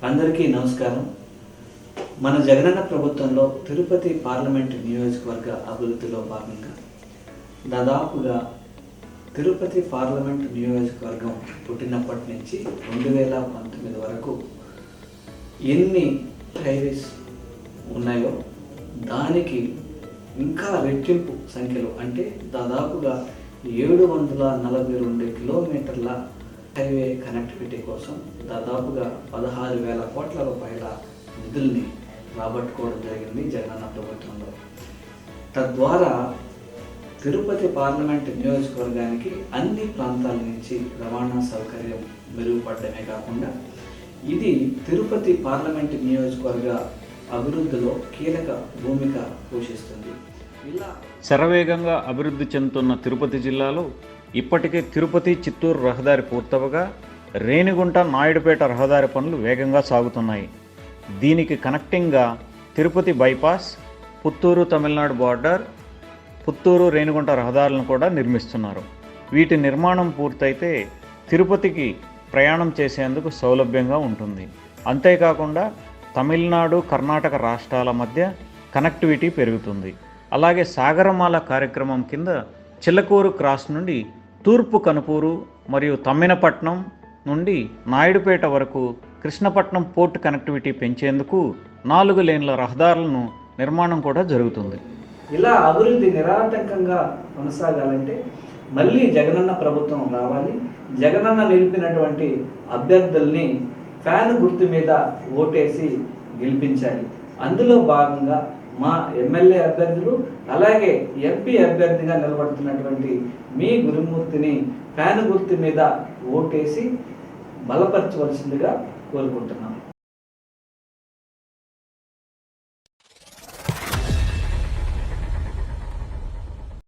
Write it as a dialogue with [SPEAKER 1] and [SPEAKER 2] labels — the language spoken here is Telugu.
[SPEAKER 1] అందరికీ నమస్కారం. మన జగనన్న ప్రభుత్వంలో తిరుపతి పార్లమెంట్ నియోజకవర్గ అభివృద్ధిలో భాగంగా దాదాపుగా తిరుపతి పార్లమెంట్ నియోజకవర్గం పుట్టినప్పటి నుంచి రెండు వేల పంతొమ్మిది వరకు ఎన్ని హైవేస్ ఉన్నాయో దానికి ఇంకా రెట్టింపు సంఖ్యలో అంటే దాదాపుగా ఏడు వందల నలభై రెండు కిలోమీటర్ల హైవే కనెక్టివిటీ కోసం దాదాపుగా పదహారు వేల కోట్ల రూపాయల నిధుల్ని రాబట్టుకోవడం జరిగింది జగనన్న ప్రభుత్వంలో. తద్వారా తిరుపతి పార్లమెంట్ నియోజకవర్గానికి అన్ని ప్రాంతాల నుంచి రవాణా సౌకర్యం మెరుగుపడమే కాకుండా ఇది తిరుపతి పార్లమెంట్ నియోజకవర్గ అభివృద్ధిలో కీలక భూమిక పోషిస్తుంది. ఇలా
[SPEAKER 2] శరవేగంగా అభివృద్ధి చెందుతున్న తిరుపతి జిల్లాలో ఇప్పటికే తిరుపతి చిత్తూరు రహదారి పూర్తవగా రేణిగుంట నాయుడుపేట రహదారి పనులు వేగంగా సాగుతున్నాయి. దీనికి కనెక్టింగ్గా తిరుపతి బైపాస్ పుత్తూరు తమిళనాడు బార్డర్ పుత్తూరు రేణిగుంట రహదారులను కూడా నిర్మిస్తున్నారు. వీటి నిర్మాణం పూర్తయితే తిరుపతికి ప్రయాణం చేసేందుకు సౌలభ్యంగా ఉంటుంది. అంతేకాకుండా తమిళనాడు కర్ణాటక రాష్ట్రాల మధ్య కనెక్టివిటీ పెరుగుతుంది. అలాగే సాగరమాల కార్యక్రమం కింద చిల్లకూరు క్రాస్ నుండి తూర్పు కనుపూరు మరియు తమ్మినపట్నం నుండి నాయుడుపేట వరకు కృష్ణపట్నం పోర్ట్ కనెక్టివిటీ పెంచేందుకు నాలుగు లేన్ల రహదారులను నిర్మాణం కూడా జరుగుతుంది.
[SPEAKER 1] ఇలా అభివృద్ధి నిరాటంకంగా కొనసాగాలంటే మళ్ళీ జగనన్న ప్రభుత్వం రావాలి. జగనన్న నిలిపినటువంటి అభ్యర్థుల్ని ఫ్యాన్ గుర్తు మీద ఓటేసి గెలిపించాలి. అందులో భాగంగా మా ఎమ్మెల్యే అభ్యర్థులు అలాగే ఎంపీ అభ్యర్థిగా నిలబడుతున్నటువంటి మీ గురుమూర్తిని ఫ్యాన్ గుర్తు మీద ఓటేసి బలపరచవలసిందిగా కోరుకుంటున్నాం.